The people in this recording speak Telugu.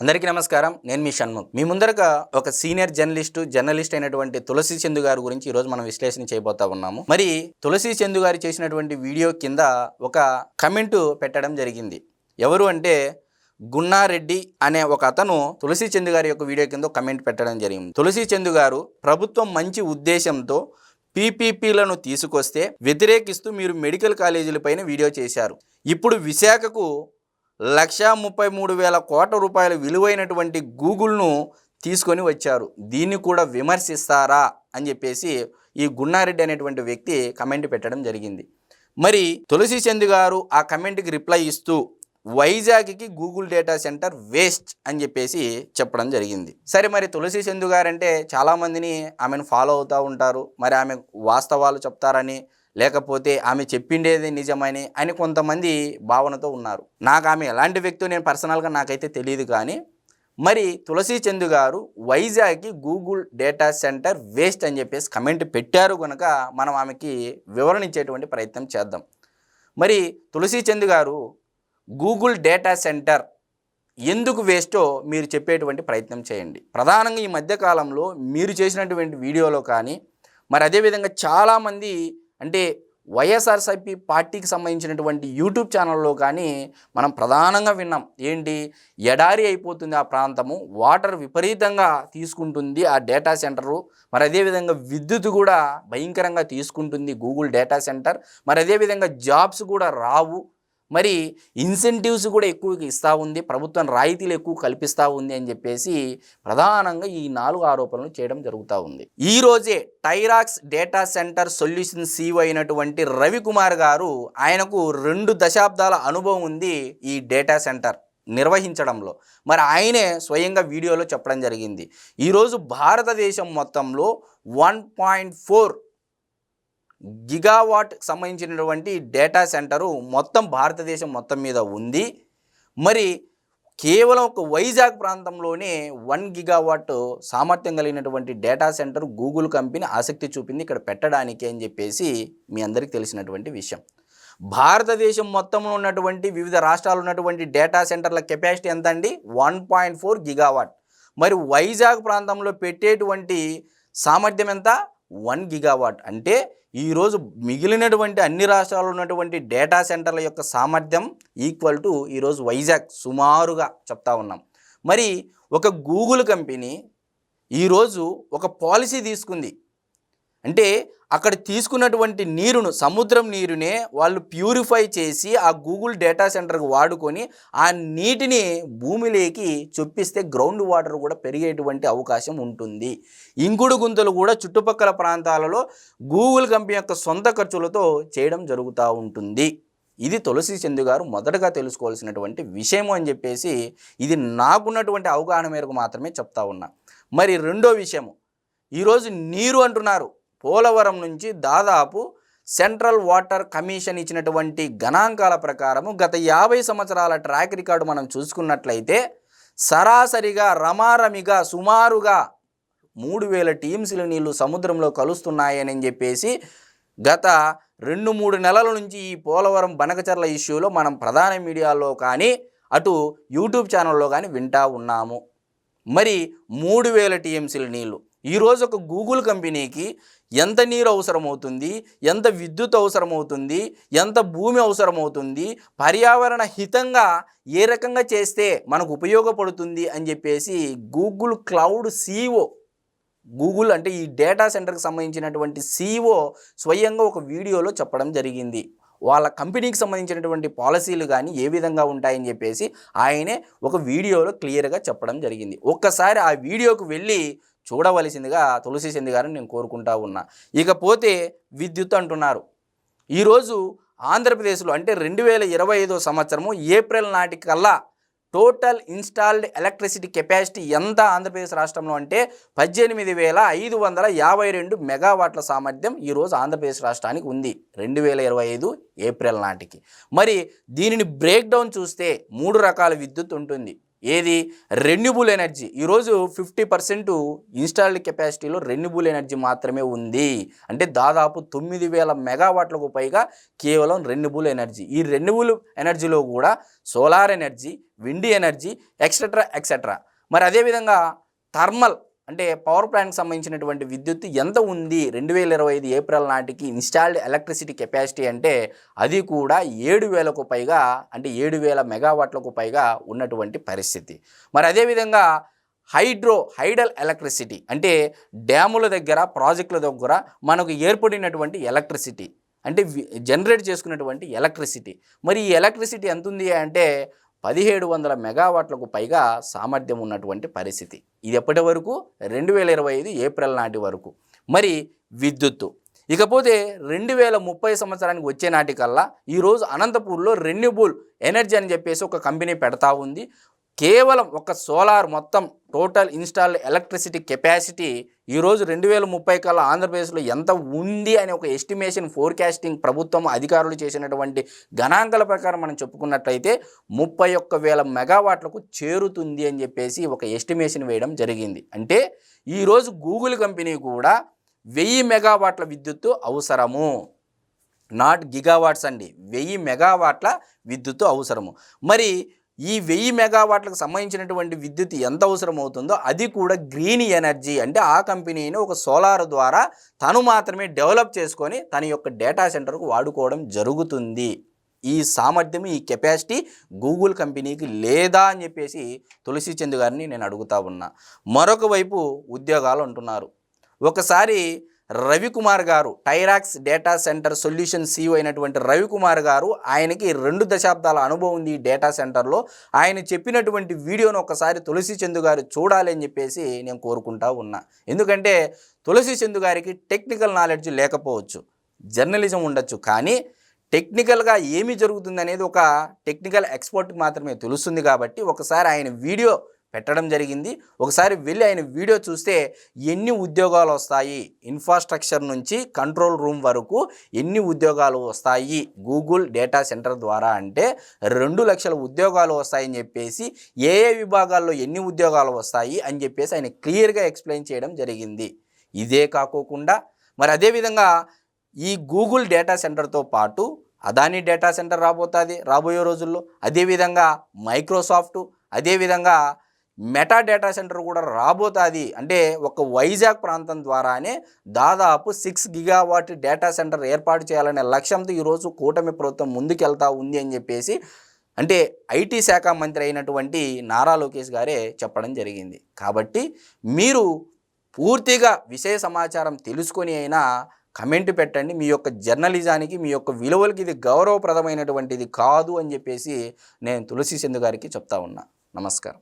అందరికీ నమస్కారం. నేను మీ షణ్ముఖ్. మీ ముందరగా ఒక సీనియర్ జర్నలిస్టు జర్నలిస్ట్ అయినటువంటి తులసి చందు గారి గురించి ఈరోజు మనం విశ్లేషణ చేయబోతా ఉన్నాము. మరి తులసి చందు గారు చేసినటువంటి వీడియో కింద ఒక కమెంటు పెట్టడం జరిగింది. ఎవరు అంటే గున్నారెడ్డి అనే ఒక అతను తులసి చందు గారి యొక్క వీడియో కింద కమెంట్ పెట్టడం జరిగింది. తులసి చందు గారు ప్రభుత్వం మంచి ఉద్దేశంతో పీపీపీలను తీసుకొస్తే వ్యతిరేకిస్తూ మీరు మెడికల్ కాలేజీలపైన వీడియో చేశారు. ఇప్పుడు విశాఖకు లక్షా ముప్పై మూడు వేల కోట్ల రూపాయల విలువైనటువంటి గూగుల్ను తీసుకొని వచ్చారు. దీన్ని కూడా విమర్శిస్తారా అని చెప్పేసి ఈ గున్నారెడ్డి అనేటువంటి వ్యక్తి కమెంట్ పెట్టడం జరిగింది. మరి తులసి చంద్ గారు ఆ కమెంట్కి రిప్లై ఇస్తూ వైజాగ్కి గూగుల్ డేటా సెంటర్ వేస్ట్ అని చెప్పేసి చెప్పడం జరిగింది. సరే మరి తులసి చందు గారంటే చాలామందిని ఆమెను ఫాలో అవుతూ ఉంటారు. మరి ఆమె వాస్తవాలు చెప్తారని లేకపోతే ఆమె చెప్పిండేది నిజమని అని కొంతమంది భావనతో ఉన్నారు. నాకు ఆమె ఎలాంటి వ్యక్తి నేను పర్సనల్గా నాకైతే తెలియదు కానీ మరి తులసి చందు గారు వైజాగ్కి గూగుల్ డేటా సెంటర్ వేస్ట్ అని చెప్పేసి కమెంట్ పెట్టారు కనుక మనం ఆమెకి వివరణ ఇచ్చేటువంటి ప్రయత్నం చేద్దాం. మరి తులసి చందు గారు గూగుల్ డేటా సెంటర్ ఎందుకు వేస్టో మీరు చెప్పేటువంటి ప్రయత్నం చేయండి. ప్రధానంగా ఈ మధ్యకాలంలో మీరు చేసినటువంటి వీడియోలో కానీ మరి అదేవిధంగా చాలామంది అంటే వైఎస్ఆర్సీపీ పార్టీకి సంబంధించినటువంటి యూట్యూబ్ ఛానల్లో కానీ మనం ప్రధానంగా విన్నాం. ఏంటి? ఎడారి అయిపోతుంది ఆ ప్రాంతము. వాటర్ విపరీతంగా తీసుకుంటుంది ఆ డేటా సెంటరు. మరి అదేవిధంగా విద్యుత్ కూడా భయంకరంగా తీసుకుంటుంది గూగుల్ డేటా సెంటర్. మరి అదేవిధంగా జాబ్స్ కూడా రావు. మరి ఇన్సెంటివ్స్ కూడా ఎక్కువ ఇస్తూ ఉంది ప్రభుత్వం రాయితీలు ఎక్కువ కల్పిస్తూ ఉంది అని చెప్పేసి ప్రధానంగా ఈ నాలుగు ఆరోపణలు చేయడం జరుగుతూ ఉంది. ఈ రోజే Tyrax data centre solution CEO అయినటువంటి రవికుమార్ గారు ఆయనకు రెండు దశాబ్దాల అనుభవం ఉంది ఈ డేటా సెంటర్ నిర్వహించడంలో. మరి ఆయనే స్వయంగా వీడియోలో చెప్పడం జరిగింది. ఈరోజు భారతదేశం మొత్తంలో వన్ పాయింట్ ఫోర్ గిగావాట్ సంబంధించినటువంటి డేటా సెంటరు మొత్తం భారతదేశం మొత్తం మీద ఉంది. మరి కేవలం ఒక వైజాగ్ ప్రాంతంలోనే వన్ గిగావాట్ సామర్థ్యం కలిగినటువంటి డేటా సెంటర్ గూగుల్ కంపెనీ ఆసక్తి చూపింది. ఇక్కడ పెట్టడానికి అని చెప్పేసి మీ అందరికీ తెలిసినటువంటి విషయం. భారతదేశం మొత్తంలో ఉన్నటువంటి వివిధ రాష్ట్రాలు ఉన్నటువంటి డేటా సెంటర్ల కెపాసిటీ ఎంత అండి వన్ పాయింట్ ఫోర్ గిగావాట్. మరి వైజాగ్ ప్రాంతంలో పెట్టేటువంటి సామర్థ్యం ఎంత? One gigawatt. అంటే ఈరోజు మిగిలినటువంటి అన్ని రాష్ట్రాల్లో ఉన్నటువంటి డేటా సెంటర్ల యొక్క సామర్థ్యం ఈక్వల్ టు ఈరోజు వైజాగ్ సుమారుగా చెప్తా ఉన్నాం. మరి ఒక గూగుల్ కంపెనీ ఈరోజు ఒక పాలసీ తీసుకుంది. అంటే అక్కడ తీసుకున్నటువంటి నీరును సముద్రం నీరునే వాళ్ళు ప్యూరిఫై చేసి ఆ గూగుల్ డేటా సెంటర్కి వాడుకొని ఆ నీటిని భూమిలోకి చొప్పిస్తే గ్రౌండ్ వాటర్ కూడా పెరిగేటువంటి అవకాశం ఉంటుంది. ఇంకుడు గుంతలు కూడా చుట్టుపక్కల ప్రాంతాలలో గూగుల్ కంపెనీ యొక్క సొంత ఖర్చులతో చేయడం జరుగుతూ ఉంటుంది. ఇది తులసి చందు గారు మొదటగా తెలుసుకోవాల్సినటువంటి విషయము అని చెప్పేసి ఇది నాకున్నటువంటి అవగాహన మేరకు మాత్రమే చెప్తా ఉన్నా. మరి రెండో విషయము ఈరోజు నీరు అంటున్నారు. పోలవరం నుంచి దాదాపు సెంట్రల్ వాటర్ కమిషన్ ఇచ్చినటువంటి గణాంకాల ప్రకారము గత యాభై సంవత్సరాల ట్రాక్ రికార్డు మనం చూసుకున్నట్లయితే సరాసరిగా రమారమిగా సుమారుగా మూడు వేల టీమ్స్ల నీళ్ళు సముద్రంలో కలుస్తున్నాయని చెప్పేసి గత రెండు మూడు నెలల నుంచి ఈ పోలవరం బనకచర్ల ఇష్యూలో మనం ప్రధాన మీడియాలో కానీ అటు యూట్యూబ్ ఛానల్లో కానీ వింటా ఉన్నాము. మరి మూడు వేల టీఎంసీల నీళ్ళు. ఈరోజు ఒక గూగుల్ కంపెనీకి ఎంత నీరు అవసరమవుతుంది? ఎంత విద్యుత్ అవసరమవుతుంది? ఎంత భూమి అవసరమవుతుంది? పర్యావరణ హితంగా ఏ రకంగా చేస్తే మనకు ఉపయోగపడుతుంది అని చెప్పేసి గూగుల్ క్లౌడ్ సీఓ గూగుల్ అంటే ఈ డేటా సెంటర్కి సంబంధించినటువంటి సీఓ స్వయంగా ఒక వీడియోలో చెప్పడం జరిగింది. వాళ్ళ కంపెనీకి సంబంధించినటువంటి పాలసీలు కానీ ఏ విధంగా ఉంటాయని చెప్పేసి ఆయనే ఒక వీడియోలో క్లియర్గా చెప్పడం జరిగింది. ఒక్కసారి ఆ వీడియోకు వెళ్ళి చూడవలసిందిగా తులసి చంది గారిని నేను కోరుకుంటా ఉన్నా. ఇకపోతే విద్యుత్ అంటున్నారు. ఈరోజు ఆంధ్రప్రదేశ్లో అంటే రెండు వేల ఇరవై ఐదో సంవత్సరము ఏప్రిల్ నాటికల్లా టోటల్ ఇన్స్టాల్డ్ ఎలక్ట్రిసిటీ కెపాసిటీ ఎంత ఆంధ్రప్రదేశ్ రాష్ట్రంలో అంటే పద్దెనిమిది వేల ఐదు వందల యాభై రెండు మెగావాట్ల సామర్థ్యం ఈరోజు ఆంధ్రప్రదేశ్ రాష్ట్రానికి ఉంది రెండు వేల ఇరవై ఐదు ఏప్రిల్ నాటికి. మరి దీనిని బ్రేక్ డౌన్ చూస్తే మూడు రకాల విద్యుత్ ఉంటుంది. ఏది? రెన్యూబుల్ ఎనర్జీ ఈరోజు ఫిఫ్టీ పర్సెంట్ ఇన్స్టాల్డ్ కెపాసిటీలో రెన్యూబుల్ ఎనర్జీ మాత్రమే ఉంది. అంటే దాదాపు తొమ్మిది వేల మెగావాట్లకు పైగా కేవలం రెన్యూబుల్ ఎనర్జీ ఈ రెన్యూబుల్ ఎనర్జీలో కూడా solar energy wind energy etcetera etcetera మరి అదేవిధంగా థర్మల్ అంటే పవర్ ప్లాంట్కి సంబంధించినటువంటి విద్యుత్ ఎంత ఉంది? రెండు వేల ఇరవై ఐదు ఏప్రిల్ నాటికి ఇన్స్టాల్డ్ ఎలక్ట్రిసిటీ కెపాసిటీ అంటే అది కూడా ఏడు వేలకు పైగా అంటే ఏడు వేల మెగావాట్లకు పైగా ఉన్నటువంటి పరిస్థితి. మరి అదేవిధంగా హైడ్రో హైడల్ ఎలక్ట్రిసిటీ అంటే డ్యాముల దగ్గర ప్రాజెక్టుల దగ్గర మనకు ఏర్పడినటువంటి ఎలక్ట్రిసిటీ అంటే జనరేట్ చేసుకున్నటువంటి ఎలక్ట్రిసిటీ. మరి ఈ ఎలక్ట్రిసిటీ ఎంత ఉంది అంటే పదిహేడు వందల మెగావాట్లకు పైగా సామర్థ్యం ఉన్నటువంటి పరిస్థితి. ఇది ఎప్పటి వరకు? రెండు వేల ఇరవై ఐదు ఏప్రిల్ నాటి వరకు. మరి విద్యుత్తు. ఇకపోతే రెండు వేల ముప్పై సంవత్సరానికి వచ్చే నాటికల్లా ఈరోజు అనంతపూర్లో రెన్యూబుల్ ఎనర్జీ అని చెప్పేసి ఒక కంపెనీ పెడతా ఉంది. కేవలం ఒక సోలార్ మొత్తం టోటల్ ఇన్స్టాల్డ్ ఎలక్ట్రిసిటీ కెపాసిటీ ఈరోజు రెండు వేల ముప్పై కల్లా ఆంధ్రప్రదేశ్లో ఎంత ఉంది అనే ఒక ఎస్టిమేషన్ ఫోర్కాస్టింగ్ ప్రభుత్వం అధికారులు చేసినటువంటి గణాంకాల ప్రకారం మనం చెప్పుకున్నట్లయితే ముప్పై ఒక్క వేల మెగావాట్లకు చేరుతుంది అని చెప్పేసి ఒక ఎస్టిమేషన్ వేయడం జరిగింది. అంటే ఈరోజు గూగుల్ కంపెనీ కూడా వెయ్యి మెగావాట్ల విద్యుత్తు అవసరము. నాట్ గిగావాట్స్ అండి. వెయ్యి మెగావాట్ల విద్యుత్తు అవసరము. మరి ఈ వెయ్యి మెగావాట్లకు సంబంధించినటువంటి విద్యుత్ ఎంత అవసరం అవుతుందో అది కూడా గ్రీన్ ఎనర్జీ అంటే ఆ కంపెనీని ఒక సోలార్ ద్వారా తను మాత్రమే డెవలప్ చేసుకొని తన యొక్క డేటా సెంటర్కు వాడుకోవడం జరుగుతుంది. ఈ సామర్థ్యం ఈ కెపాసిటీ గూగుల్ కంపెనీకి లేదా అని చెప్పేసి తులసిచంద్ గారిని నేను అడుగుతా ఉన్నా. మరొక వైపు ఉద్యోగాలు అంటున్నారు. ఒకసారి Ravikumar garu Tyrax data centre solution CEO అయినటువంటి రవికుమార్ గారు ఆయనకి రెండు దశాబ్దాల అనుభవం ఉంది ఈ డేటా సెంటర్లో. ఆయన చెప్పినటువంటి వీడియోను ఒకసారి తులసి చందు గారు చూడాలి అని చెప్పేసి నేను కోరుకుంటా ఉన్నా. ఎందుకంటే తులసి చందు గారికి టెక్నికల్ నాలెడ్జ్ లేకపోవచ్చు జర్నలిజం ఉండొచ్చు కానీ టెక్నికల్గా ఏమి జరుగుతుంది అనేది ఒక టెక్నికల్ ఎక్స్పర్ట్కి మాత్రమే తెలుస్తుంది కాబట్టి ఒకసారి ఆయన వీడియో పెట్టడం జరిగింది. ఒకసారి వెళ్ళి ఆయన వీడియో చూస్తే ఎన్ని ఉద్యోగాలు వస్తాయి? ఇన్ఫ్రాస్ట్రక్చర్ నుంచి కంట్రోల్ రూమ్ వరకు ఎన్ని ఉద్యోగాలు వస్తాయి? గూగుల్ డేటా సెంటర్ ద్వారా అంటే రెండు లక్షల ఉద్యోగాలు వస్తాయని చెప్పేసి ఏ ఏ విభాగాల్లో ఎన్ని ఉద్యోగాలు వస్తాయి అని చెప్పేసి ఆయన క్లియర్గా ఎక్స్ప్లెయిన్ చేయడం జరిగింది. ఇదే కాకోకుండా మరి అదేవిధంగా ఈ గూగుల్ డేటా సెంటర్తో పాటు అదానీ డేటా సెంటర్ రాబోతుంది రాబోయే రోజుల్లో. అదేవిధంగా మైక్రోసాఫ్ట్ అదేవిధంగా మెటా డేటా సెంటర్ కూడా రాబోతుంది. అంటే ఒక వైజాగ్ ప్రాంతం ద్వారానే దాదాపు సిక్స్ గిగావాట్ డేటా సెంటర్ ఏర్పాటు చేయాలనే లక్ష్యంతో ఈరోజు కూటమి ప్రభుత్వం ముందుకెళ్తా ఉంది అని చెప్పేసి అంటే ఐటీ శాఖ మంత్రి అయినటువంటి నారా లోకేష్ గారే చెప్పడం జరిగింది. కాబట్టి మీరు పూర్తిగా విషయ సమాచారం తెలుసుకొని అయినా కమెంట్ పెట్టండి. మీ యొక్క జర్నలిజానికి మీ యొక్క విలువలకి ఇది గౌరవప్రదమైనటువంటిది కాదు అని చెప్పేసి నేను తులసి సింధు గారికి చెప్తా ఉన్నా. నమస్కారం.